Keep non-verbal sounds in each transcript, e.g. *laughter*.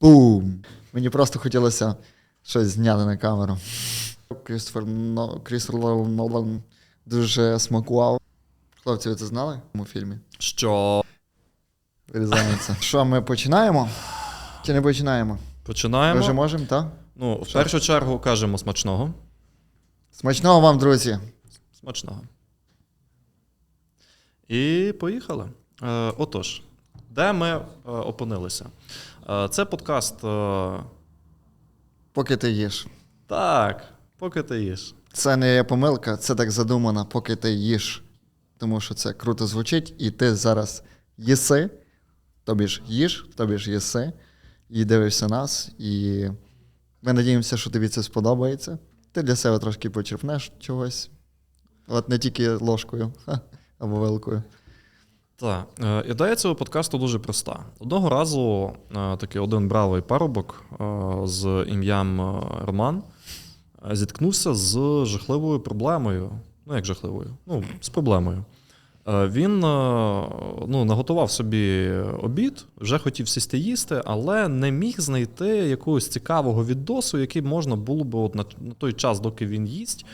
Бум! Мені просто хотілося щось зняти на камеру. Крістофер Но... Крістофер Нолан дуже смакував. Хлопці, ви це знали в цьому фільмі? Що Вирізається. *laughs* Що, ми починаємо? Чи не починаємо? Починаємо. Ми вже можемо, так? Ну, в першу чергу кажемо смачного. Смачного вам, друзі! Смачного. І поїхали. Е, отож, де ми е, опинилися? Е, це подкаст. Е, Поки ти їш. так, поки ти їш. Це не є помилка, це так задумано, поки ти їш. Тому що це круто звучить, і ти зараз їси, тобі ж їш, тобі ж їси, і дивишся нас. І ми надіємося, що тобі це сподобається. Ти для себе трошки почерпнеш чогось. От не тільки ложкою або вилкою. Так, е, ідея цього подкасту дуже проста. Одного разу е, такий один бравий парубок е, з ім'ям Роман зіткнувся з жахливою проблемою. Ну, як жахливою? Ну, з проблемою. Він ну, наготував собі обід, вже хотів сісти їсти, але не міг знайти якогось цікавого відосу, який можна було б от на, той час, доки він їсть,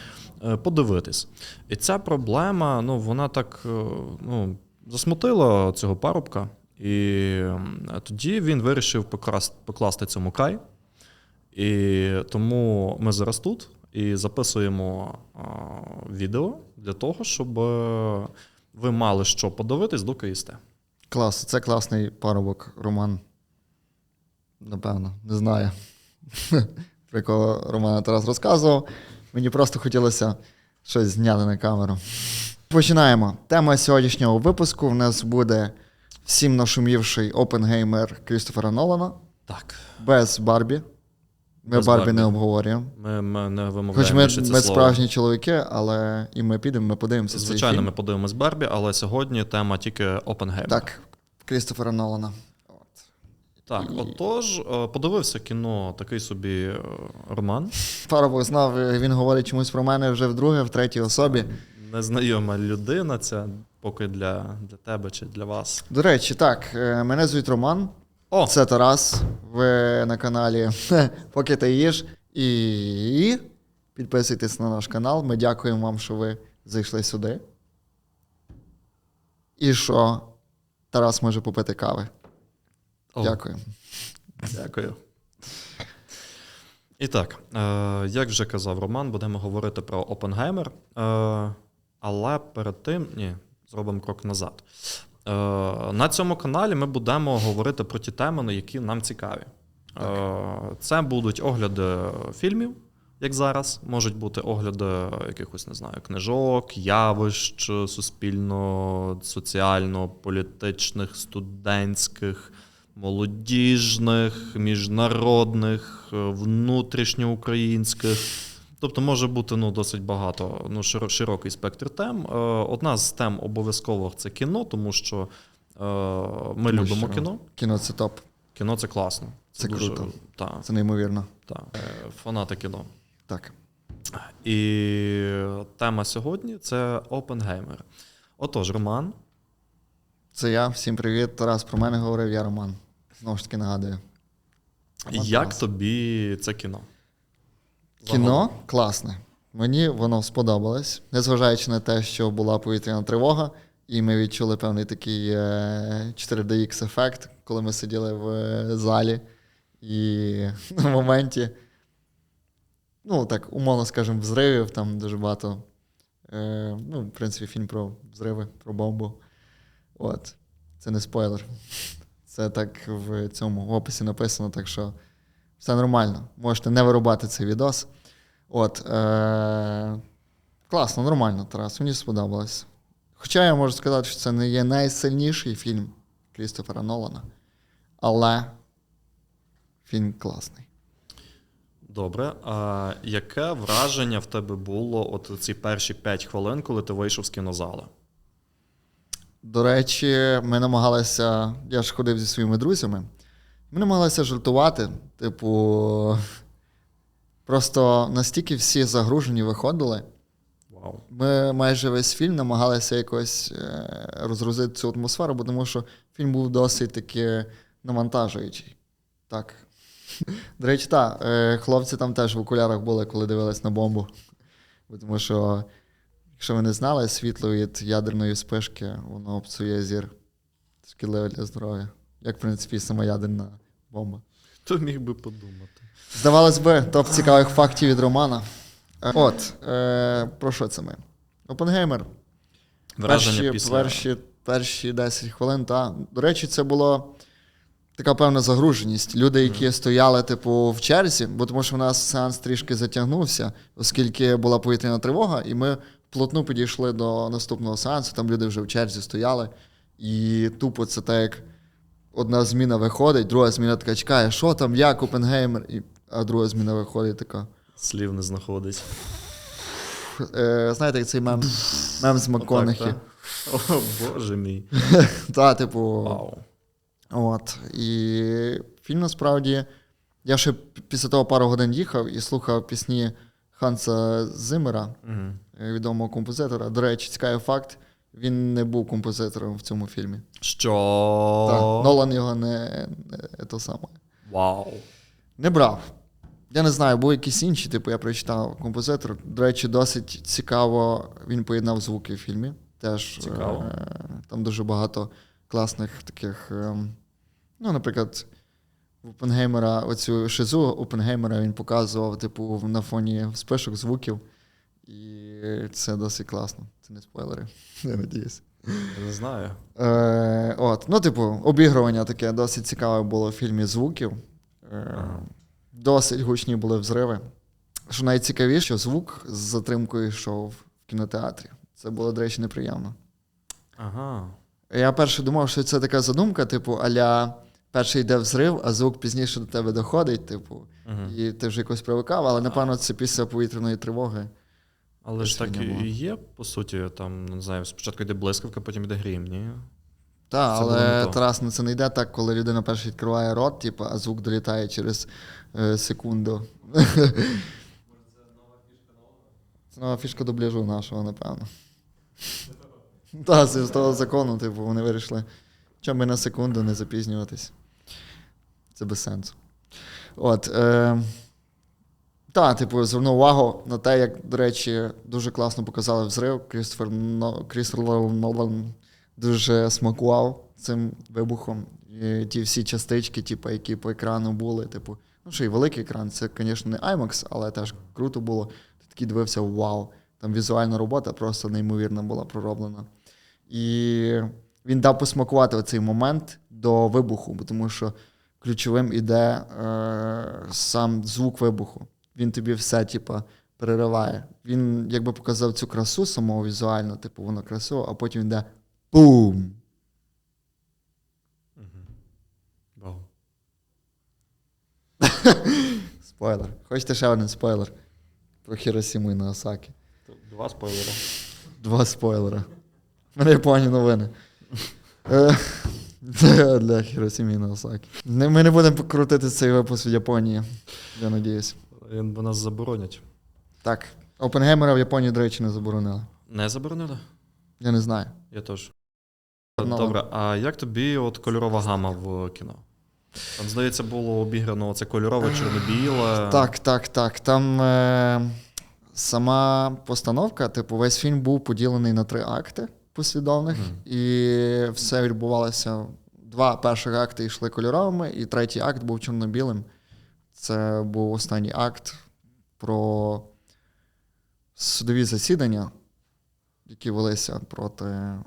подивитись. І ця проблема, ну, вона так ну, засмутила цього парубка. І тоді він вирішив покласти цьому край. І тому ми зараз тут і записуємо відео для того, щоб е, ви мали що подивитись, доки їсте. Клас, це класний парубок, Роман. Напевно, не знаю. *laughs* Про якого Романа Тарас розказував. Мені просто хотілося щось зняти на камеру. Починаємо. Тема сьогоднішнього випуску в нас буде всім нашумівший опенгеймер Крістофера Нолана Так. без Барбі. Ми Без Барбі, Барбі. не обговорюємо. Ми, ми не Хоч ми, ще це ми слово. справжні чоловіки, але і ми підемо, ми подивимося. Звичайно, ми подивимось Барбі, але сьогодні тема тільки Опенгеймер. Так, Крістофера Нолана. Так, отож, е, подивився кіно такий собі е, роман. Парубок знав, він говорить чомусь про мене вже вдруге, в третій особі. Незнайома людина, ця поки для, для тебе чи для вас. До речі, так, е, мене звуть Роман, О, це Тарас. Ви на каналі *laughs* Поки ти їш. І підписуйтесь на наш канал. Ми дякуємо вам, що ви зайшли сюди. І що Тарас може попити кави. О, Дякую. Дякую. І так, е, як вже казав Роман, будемо говорити про Опенгеймер. Але перед тим, ні, зробимо крок назад. Е, на цьому каналі ми будемо говорити про ті теми, на які нам цікаві. Е, це будуть огляди фільмів, як зараз, можуть бути огляди якихось, не знаю, книжок, явищ суспільно, соціально, політичних, студентських молодіжних, міжнародних, е, внутрішньоукраїнських. Тобто може бути ну, досить багато, ну, широкий спектр тем. Е, Одна з тем обов'язково це кіно, тому що е, ми Тому любимо що кіно. Кіно це топ. Кіно це класно. Це дуже, круто. Та, Це неймовірно. та. Е, Фанати кіно. Так. І тема сьогодні це Опенгеймер. Отож, Роман, Це я. Всім привіт. Тарас про мене говорив, я Роман. Знову ж таки нагадую. Роман як Тарас. тобі це кіно? Кіно класне. Мені воно сподобалось, незважаючи на те, що була повітряна тривога, і ми відчули певний такий е, 4DX ефект, коли ми сиділи в е, залі. І *laughs* на моменті, ну так, умовно скажемо, взривів, там дуже багато. Е, ну, в принципі, фільм про взриви, про бомбу. От. Це не спойлер. *laughs* Це так в цьому описі написано, так що все нормально. Можете не вирубати цей відос. От. Е- класно, нормально, Тарас. Мені сподобалось. Хоча я можу сказати, що це не є найсильніший фільм Крістофера Нолана. Але фільм класний. Добре. А яке враження в тебе було от ці перші 5 хвилин, коли ти вийшов з кінозали? До речі, ми намагалися. Я ж ходив зі своїми друзями. Ми намагалися жартувати. Типу, просто настільки всі загружені виходили. Вау. Ми майже весь фільм намагалися якось е, розгрузити цю атмосферу, бо тому що фільм був досить таки навантажуючий. Так. *laughs* До речі, так, е, хлопці там теж в окулярах були, коли дивились на бомбу. Бо Тому що, якщо ви не знали, світло від ядерної спишки, воно псує зір. Шкідливе для здоров'я. Як, в принципі, сама ядерна бомба. Хто міг би подумати? Здавалось би, топ цікавих фактів від Романа. Е, От, е, про що це ми? Опенгеймер. Враження перші, після. перші, перші 10 хвилин. Та. До речі, це була така певна загруженість. Люди, які стояли, типу, в черзі, бо тому що в нас сеанс трішки затягнувся, оскільки була повітряна тривога, і ми плотно підійшли до наступного сеансу. Там люди вже в черзі стояли. І тупо це так, як одна зміна виходить, друга зміна така чекає, що там, як Опенгеймер, і, а друга зміна виходить така. Слів не знаходить. Е, знаєте, як цей мем, мем з МакКонахі. О, боже мій. *laughs* Та, типу, Вау. От. І фільм насправді. Я ще після того пару годин їхав і слухав пісні Ханса Зиммера, Мгм. е, відомого композитора. До речі, цікавий факт: він не був композитором в цьому фільмі. Що? Так, Нолан його не, не, то саме. Вау. не брав. Я не знаю, був якийсь інший, типу, я прочитав композитор. До речі, досить цікаво він поєднав звуки в фільмі. Теж Цікаво. е, там дуже багато класних таких. ем, ну, наприклад, в Опенгеймера, оцю шизу Опенгеймера він показував, типу, на фоні спишок звуків. І це досить класно. Це не спойлери. *laughs* Я надіюсь. Не знаю. Е, от, ну, типу, обігрування таке досить цікаве було в фільмі звуків. Е, Ага. Досить гучні були взриви. Що найцікавіше, звук з затримкою йшов в кінотеатрі. Це було, до речі, неприємно. Ага. Я перше думав, що це така задумка, типу, аля перший йде взрив, а звук пізніше до тебе доходить, типу, Мгм. і ти вже якось привикав, але напевно це після повітряної тривоги. Але ж так і є, по суті, там, не знаю, спочатку йде блискавка, потім йде грім, ні? Так, Це але. Тарас, ну це не йде так, коли людина перше відкриває рот, типу, а звук долітає через е, секунду. Це нова фішка дубляжу нашого, напевно. Так, з того закону, типу, вони вирішили, чому би на секунду не запізнюватись. Це без сенсу. От. Е, так, типу, звернув увагу на те, як, до речі, дуже класно показали взрив. Крістофер Нолан дуже смакував цим вибухом. І ті всі частички, типу, які по екрану були, типу, ну що і великий екран, це, звісно, не IMAX, але теж круто було. Ти такий дивився, вау. Там візуальна робота просто неймовірно була пророблена. І він дав посмакувати цей момент до вибуху, тому що ключовим іде е, сам звук вибуху. Він тобі все, типу, перериває. Він якби показав цю красу самого візуально, типу, воно красиво, а потім йде бум. Вау. *laughs* Спойлер. Хочете ще один спойлер? Про Хіросіму і Наосакі. Два спойлери. Два спойлера. У мене Японії новини. Е, Для *laughs* для Хіросімі і Наосакі. Ми не будемо крутити цей випуск в Японії. Я надіюсь. Бо нас заборонять. Так. Опенгеймера в Японії, до речі, не заборонили. Не заборонили? Я не знаю. Я теж. Ну, Добре, а як тобі от кольорова гама в кіно? Там, здається, було обіграно це кольорове чорно-біле. Так, так, так. Там е, сама постановка, типу, весь фільм був поділений на три акти послідовних, Мгм. і все відбувалося. Два перших акти йшли кольоровими, і третій акт був чорно-білим. Це був останній акт про судові засідання, які велися проти е,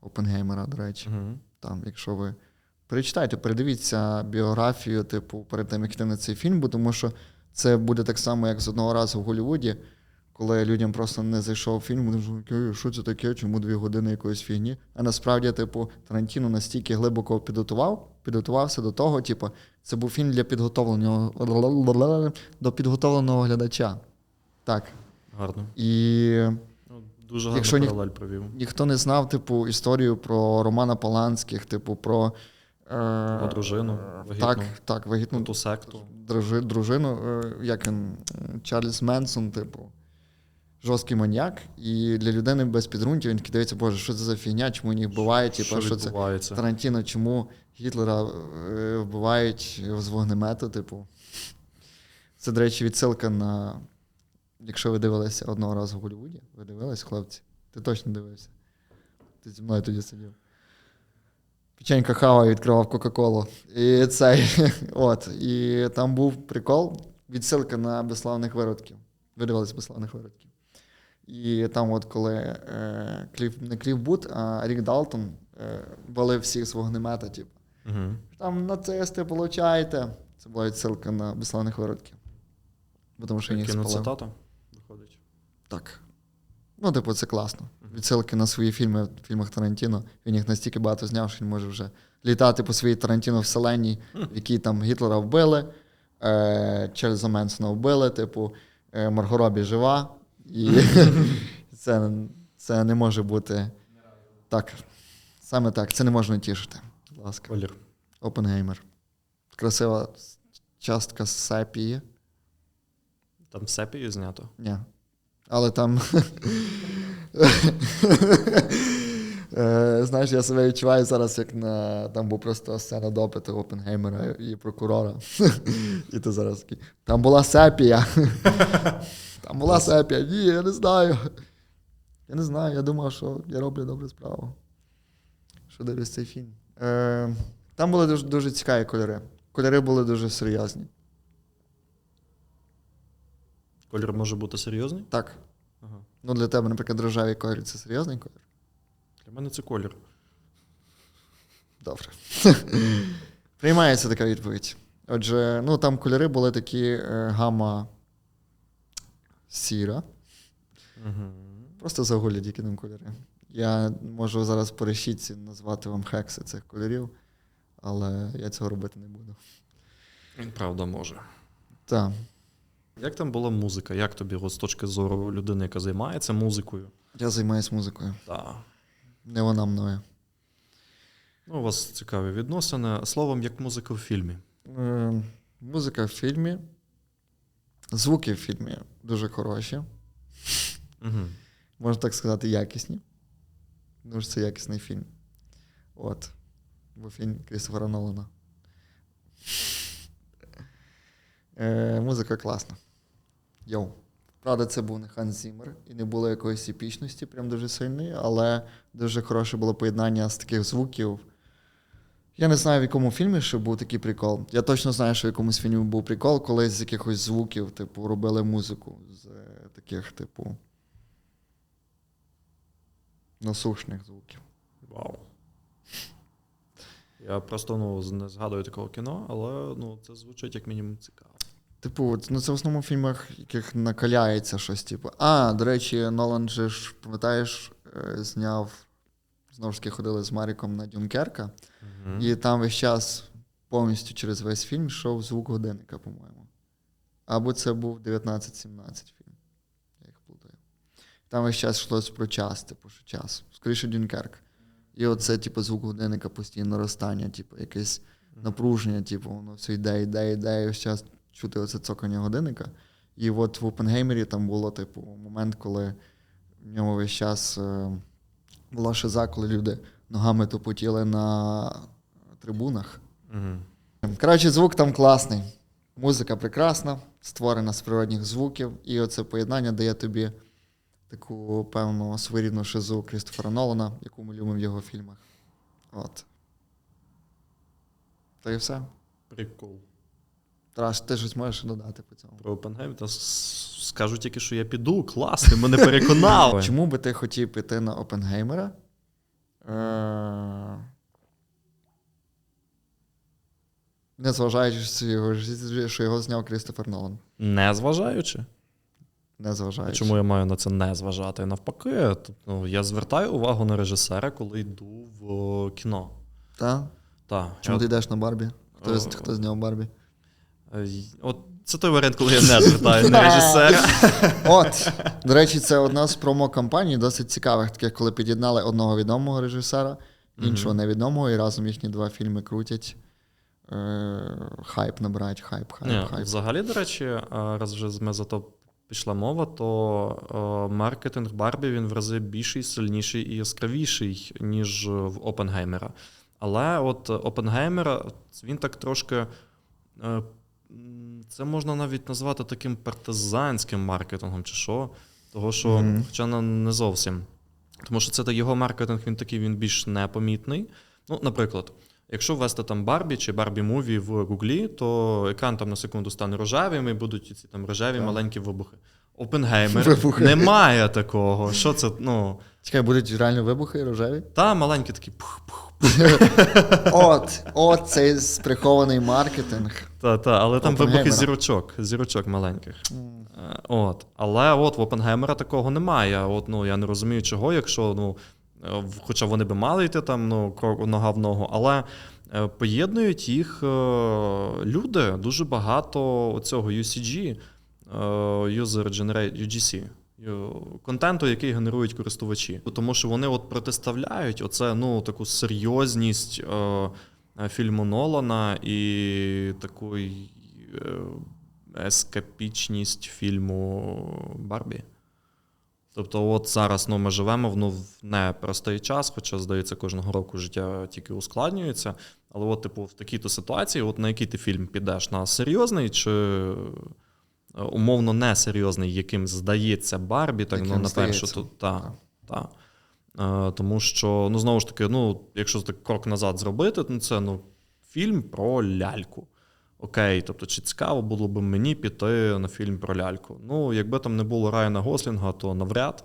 Опенгеймера, до речі. Мгм. Там, якщо ви перечитайте, передивіться біографію, типу, перед тим, як йти на цей фільм, бо тому що це буде так само, як з одного разу в Голлівуді, коли людям просто не зайшов фільм, вони що це таке, чому дві години якоїсь фігні. А насправді, типу, Тарантіно настільки глибоко підготував, підготувався до того, типу, це був фільм для підготовленого до підготовленого глядача. Так. Гарно. І Ну, Дуже гарно Якщо паралель провів. ніхто не знав, типу, історію про Романа Поланських, типу, про. Е, Його дружину, вагітну. Так, так, вагітну Ту секту. дружину, е, як він, е, Чарльз Менсон, типу. Жорсткий маньяк, і для людини без підґрунтя він такий дивиться, боже, що це за фігня, чому їх вбивають, типу, що це? Тарантіно, чому Гітлера е, вбивають з вогнемету, типу. Це, до речі, відсилка на. Якщо ви дивилися одного разу в Голлівуді, ви дивились, хлопці? Ти точно дивився. Ти зі мною тоді сидів. Печенька хава відкривав Кока-Колу. І цей. *laughs* От. І там був прикол, відсилка на безславних виродків. Ви дивились безславних виродків. І там, от коли е, Кліф, не Кліф Бут, а Рік Далтон е, валив всіх з вогнемета, типу. Угу. Там нацисти, получаєте. Це була відсилка на безславних виродків. Бо Тому що їх спалив. Кіноцитата виходить. Так. Ну, типу, це класно. Відсилки на свої фільми в фільмах Тарантіно. Він їх настільки багато зняв, що він може вже літати по своїй Тарантіно вселенній, в якій там Гітлера вбили, е, Чарльза Менсона вбили, типу, е, Марго Робі жива. І *laughs* це, це не може бути. Так. Саме так. Це не можна тішити. Будь ласка. Колір. Опенгеймер. Красива частка сепії. Там сепію знято. Ні. Але там. *laughs* Е, Знаєш, я себе відчуваю зараз, як на там був просто сцена допиту Опенгеймера і прокурора. *laughs* І ти зараз такий. Там була сепія. *laughs* Там була сепія. Ні, я не знаю. Я не знаю, я думав, що я роблю добру справу. Що дивлюсь цей фільм. Е, Там були дуже, дуже цікаві кольори. Кольори були дуже серйозні. Колір може бути серйозний? Так. Ага. Ну, для тебе, наприклад, рожевий колір це серйозний колір? Для мене це колір. Добре. *laughs* Приймається така відповідь. Отже, ну там кольори були такі е, гама сіра. Угу. Просто загулі тільки ним кольори. Я можу зараз по решітці назвати вам хекси цих кольорів, але я цього робити не буду. Він правда може. Так. Як там була музика? Як тобі от, з точки зору людини, яка займається музикою? Я займаюся музикою. Так. Не вона мною. Ну, у вас цікаві відносини. Словом, як музика в фільмі. Е, музика в фільмі. Звуки в фільмі дуже хороші. Угу. можна так сказати, якісні. Тому що це якісний фільм. От. Бо фільм Крістофера Нолана. Е, музика класна. Йоу. Правда, це був не Ханс Зіммер і не було якоїсь епічності, прям дуже сильної, але дуже хороше було поєднання з таких звуків. Я не знаю, в якому фільмі ще був такий прикол. Я точно знаю, що в якомусь фільмі був прикол, коли з якихось звуків, типу, робили музику з е, таких, типу, насушних звуків. Вау. Я просто ну, не згадую такого кіно, але ну, це звучить як мінімум цікаво. Типу, ну це в основному в фільмах, яких накаляється щось, типу. А, до речі, Нолан же ж, пам'ятаєш, е, зняв. Знову ж таки, ходили з Маріком на Дюнкерка, Угу. і там весь час повністю через весь фільм йшов звук годинника, по-моєму. Або це був 1917 фільм. Я їх плутаю. Там весь час йшлось про час, типу, що час. Скоріше Дюнкерк. І оце, типу, звук годинника постійно наростання, типу, якесь напруження, типу, воно все йде, йде, йде, і весь час чути оце цокання годинника. І от в Опенгеймері там було, типу, момент, коли в ньому весь час е, була шиза, коли люди ногами тупотіли на трибунах. Угу. Коротше, звук там класний. Музика прекрасна, створена з природних звуків, і оце поєднання дає тобі таку певну своєрідну шизу Крістофера Нолана, яку ми любимо в його фільмах. От. Та і все. Прикол. Тарас, ти щось можеш додати по цьому? Про Опенгейм та скажу тільки, що я піду. Клас, ти мене переконав. *laughs* Чому би ти хотів піти на Опенгеймера? Е- Незважаючи, що його, зняв Крістофер Нолан. Не зважаючи. Незважаючи. Чому я маю на це не зважати? Навпаки, тобто, я звертаю увагу на режисера, коли йду в кіно. Та? Так. Чому ти йдеш на Барбі? Хто, хто зняв Барбі? От це той варіант, коли я не звертаю на режисера. От. До речі, це одна з промо-кампаній, досить цікавих, таких, коли під'єднали одного відомого режисера, іншого невідомого, і разом їхні два фільми крутять. Е, хайп набирають, хайп, хайп, Ні, хайп. взагалі, до речі, раз вже ми за пішла мова, то е, маркетинг Барбі він в рази більший, сильніший і яскравіший, ніж в Опенгеймера. Але от Опенгеймера він так трошки. Це можна навіть назвати таким партизанським маркетингом, чи що. Того, що, Мгм. хоча не зовсім. Тому що це його маркетинг, він такий він більш непомітний. Ну, наприклад, якщо ввести там Барбі чи Барбі Муві в Гуглі, то екран там на секунду стане рожевим і будуть ці там рожеві Так. маленькі вибухи. Опенгеймер немає такого. Що це? Ну, Чекай, будуть реально вибухи рожеві? та маленькі такі пух-пух. *laughs* От, от цей сприхований маркетинг. Та, та, але там вибухи зірочок, зірочок маленьких. Е, От. Але от в Опенгеймера такого немає. От, ну, я не розумію, чого, якщо, ну, хоча вони би мали йти там ну, нога в ногу, але е, поєднують їх е, люди дуже багато цього UCG, User Generate UGC. Ю- Контенту, який генерують користувачі. Тому що вони от протиставляють оце, ну, таку серйозність е, е, фільму Нолана і таку е, ескапічність фільму Барбі. Тобто, от зараз ну, ми живемо в, ну, в непростий час, хоча, здається, кожного року життя тільки ускладнюється. Але, от, типу, в такій-то ситуації, от на який ти фільм підеш? На серйозний чи е, умовно несерйозний, яким здається Барбі, так ну, на першу то та, та. Е, тому що, ну, знову ж таки, ну, якщо так крок назад зробити, то це ну, фільм про ляльку. Окей, тобто, чи цікаво було б мені піти на фільм про ляльку? Ну, якби там не було Райана Гослінга, то навряд.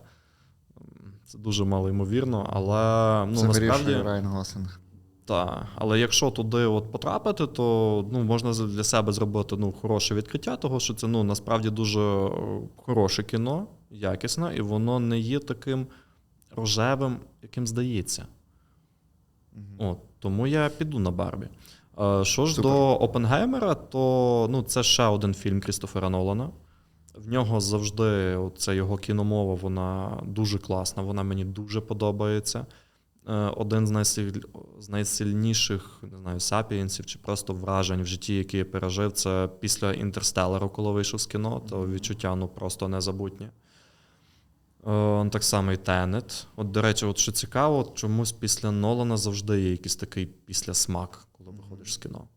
Це дуже мало ймовірно, але ну, Це насправді. Райан Гослінг. Так, але якщо туди от потрапити, то ну, можна для себе зробити ну, хороше відкриття, того, що це ну, насправді дуже е, хороше кіно, якісне, і воно не є таким рожевим, яким здається. От, тому я піду на Барбі. Е, Що ж Супер. до Опенгеймера, то ну, це ще один фільм Крістофера Нолана. В нього завжди це його кіномова, вона дуже класна, вона мені дуже подобається. Е, Один з, найсиль... з найсильніших не знаю, сапієнсів чи просто вражень в житті, які я пережив, це після інтерстелеру, коли вийшов з кіно, то відчуття ну, просто незабутнє. Е, Так само і Тенет. От, до речі, от що цікаво, чомусь після Нолана завжди є якийсь такий післясмак, коли виходиш з кіно.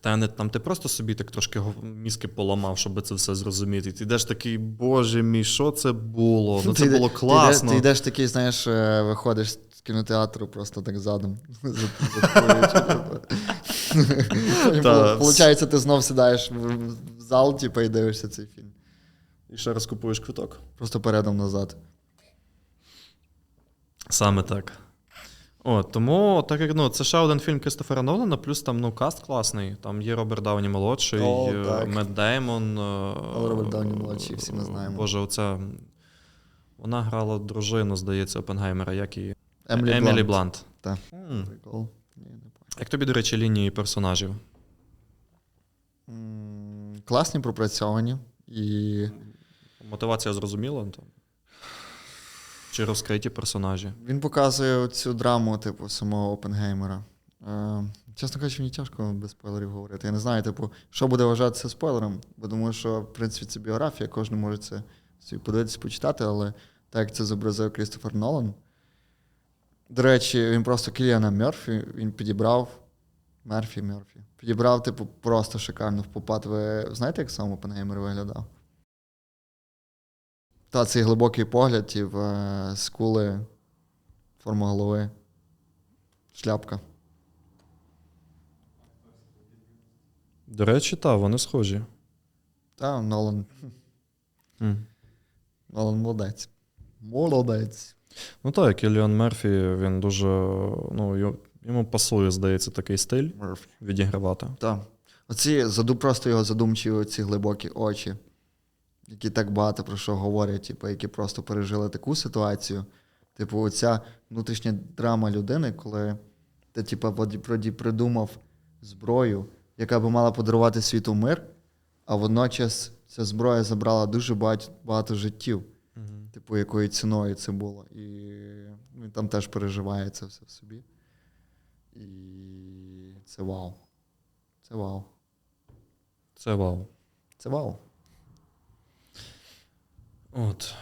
Тенет, там ти просто собі так трошки мізки поламав, щоб це все зрозуміти. І ти йдеш такий, боже мій, що це було? Ну це було класно. Ти йдеш такий, знаєш, е, виходиш з кінотеатру просто так задом. *laughs* Получається, ти знов сідаєш в в зал, типу, і дивишся цей фільм. І ще раз купуєш квиток. Просто передом назад. Саме так. О, тому, так як ну, це ще один фільм Кристофера Нолана, плюс там ну, каст класний. Там є Роберт Дауні молодший, О. Мед Деймон. е, Роберт Дауні молодший, всі ми знаємо. Боже, оця. Вона грала дружину, здається, Опенгеймера, як і Емілі, Емілі Блант. Блант. Так. Прикол. Пам'ятаю. Як тобі, до речі, лінії персонажів? Класні, пропрацьовані. І Мотивація зрозуміла? Там? Чи розкриті персонажі? він показує цю драму, типу, самого Опенгеймера. Е, чесно кажучи, мені тяжко без спойлерів говорити. Я не знаю, типу, що буде вважатися спойлером, бо думаю, що в принципі це біографія, кожен може це собі подивитися, почитати, але так як це зобразив Крістофер Нолан. До речі, він просто Кіліана Мерфі, він підібрав. Мерфі, Мерфі. Підібрав, типу, просто шикарно в попад. Ви знаєте, як сам Опенгеймер виглядав? Та, цей глибокий погляд, типу, е, скули, форма голови, шляпка. До речі, так, вони схожі. Та, Нолан, М. Нолан молодець. Молодець. Ну так, Кіліан Мерфі, він дуже. Ну, йому пасує, здається, такий стиль Мерфі. відігравати. Так. Оці просто його задумчиві, ці глибокі очі, які так багато про що говорять, типу, які просто пережили таку ситуацію. Типу, оця внутрішня драма людини, коли ти, типу, придумав зброю, яка би мала подарувати світу мир, а водночас ця зброя забрала дуже багато, багато життів. Типу, якою ціною це було. І він там теж переживає це все в собі. І це вау. Це вау. Це вау. Це вау. От.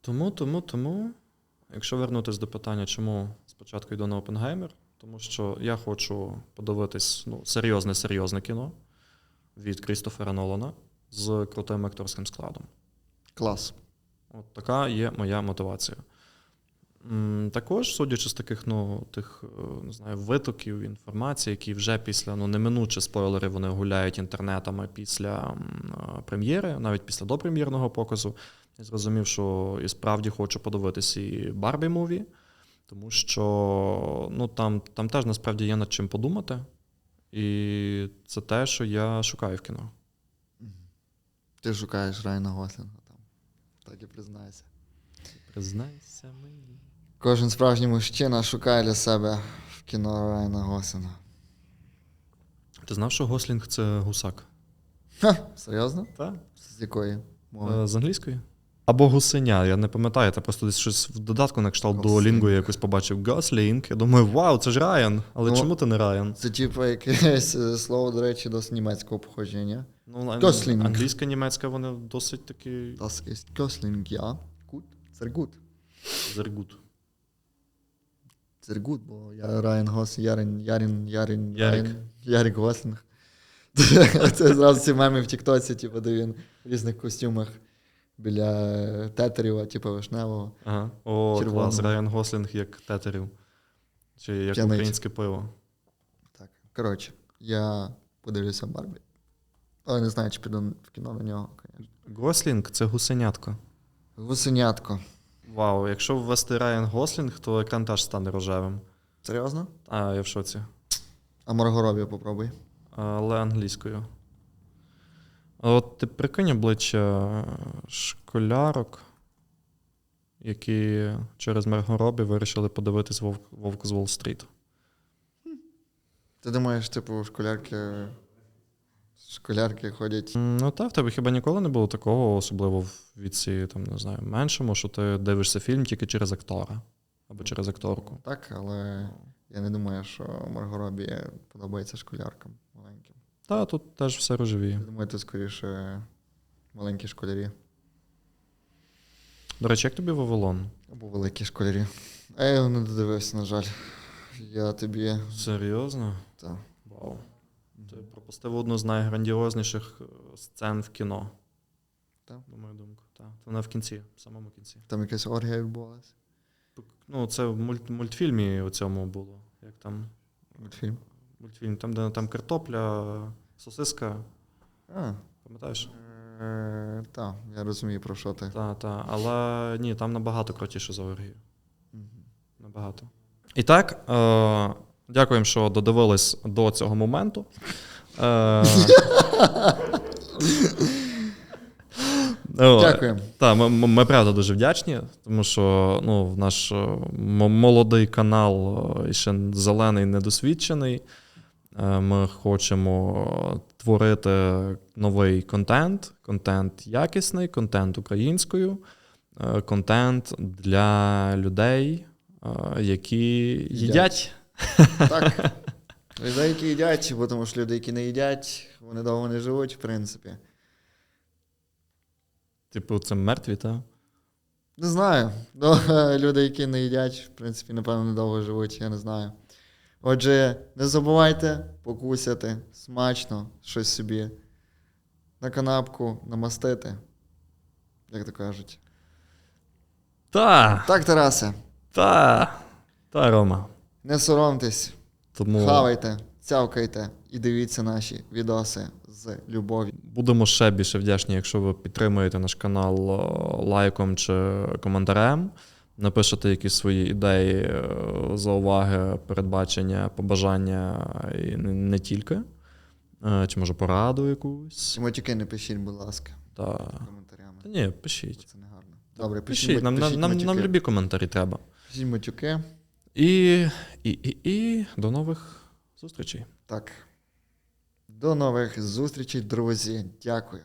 Тому, тому, тому, якщо вернутися до питання, чому спочатку йду на Опенгеймер, тому що я хочу подивитись ну, серйозне серйозне кіно від Крістофера Нолана з крутим акторським складом. Клас. От така є моя мотивація. Також, судячи з таких ну, тих, е, не знаю, витоків інформації, які вже після ну, неминуче спойлери вони гуляють інтернетами після е, прем'єри, навіть після допрем'єрного показу, я зрозумів, що і справді хочу подивитися і Барбі муві, тому що ну, там, там теж насправді є над чим подумати. І це те, що я шукаю в кіно. Ти шукаєш Райана Гослінга там. Так і признайся. Признайся мені. Кожен справжній мужчина шукає для себе в кіно Райана Гослінга. Ти знав, що Гослінг це гусак? Ха, серйозно? Так. З якої мови? Е, З англійської? Або гусеня, я не пам'ятаю, я просто десь щось в додатку на кшталт. Duolingo я якось побачив Гослінг. Я думаю, вау, це ж Райан. Але Ну, чому ти не Райан? Це типу якесь е, слово, до речі, досить німецького походження. Ну, Гослінг. англійська, німецька, вони досить такі Das ist Gosling, ja. Gut. Sehr gut. зергут. Sehr gut, бо я Райан Гос, Ярин, Ярин, Ярин, Ярик. Ярик Гослінг. *laughs* Це зразу ці меми в Тіктоці, типу, де він в різних костюмах біля тетеріва, типу вишневого. Ага. О, Червоного. клас, Райан Гослінг як тетерів. Чи як П'яниць. українське пиво. Так. Коротше, я подивлюся Барбі. Але не знаю, чи піду в кіно на нього, звісно. Гослінг це гусенятко. Гусенятко. Вау, якщо ввести Райан Гослінг, то екран теж стане рожевим. Серйозно? А, я в шоці. А Марго Робі попробуй. але англійською. А От ти прикинь обличчя школярок, які через Мергоробі вирішили подивитись Вовк, Вовк з Уолл-стріт. Ти думаєш, типу, школярки. Школярки ходять. Ну та в тебе хіба ніколи не було такого, особливо в віці, там, не знаю, меншому, що ти дивишся фільм тільки через актора або через акторку. Так, але я не думаю, що Марго Робі подобається школяркам. Та тут теж все рожевіє. Це скоріше маленькі школярі До речі, як тобі Вавилон? або великі школярі. А я його не додивився, на жаль. Я тобі. Серйозно? Та. Вау. Ти пропустив одну з найграндіозніших е, сцен в кіно. Так. На мою думку. Так. Вона в кінці, в самому кінці. Там якась оргія відбувалася. Ну, це в мульт, мультфільмі у цьому було. Як там Мультфільм. Мультфільм, там, де там картопля, сосиска. А. Пам'ятаєш? Е, та, я розумію, про що ти. Так, так. Але ні, там набагато крутіше за оргію. Набагато. І так, е, дякуємо, що додивились до цього моменту. Е, *laughs* Дякуємо. Так, ми, ми, правда дуже вдячні, тому що ну, наш е, молодий канал е, ще зелений, недосвідчений. Е, Ми хочемо творити новий контент, контент якісний, контент українською, е, контент для людей, е, які їдять. Так. Людей, які їдять, бо тому що люди, які не їдять, вони довго не живуть, в принципі. Типу, це мертві, так? Не знаю. Люди, які не їдять, в принципі, напевно, недовго живуть, я не знаю. Отже, не забувайте покусяти смачно щось собі на канапку намастити. Як то кажуть. Та, Так, Тарасе, та, та, Рома. не соромтесь, Тому хавайте, цявкайте і дивіться наші відоси з любов'ю. будемо ще більше вдячні, якщо ви підтримуєте наш канал лайком чи коментарем. Напишете якісь свої ідеї, е, зауваги, передбачення, побажання і не, не тільки. Е, Чи може пораду якусь. Матюки не пишіть, будь ласка, Та... коментарями. Та ні, пишіть. Це не гарно. Добре, пишіть, Пишіть, нам, пишіть нам, нам, нам любі коментарі треба. Пишіть матюки. І, і, і, і до нових зустрічей. Так. До нових зустрічей, друзі. Дякую.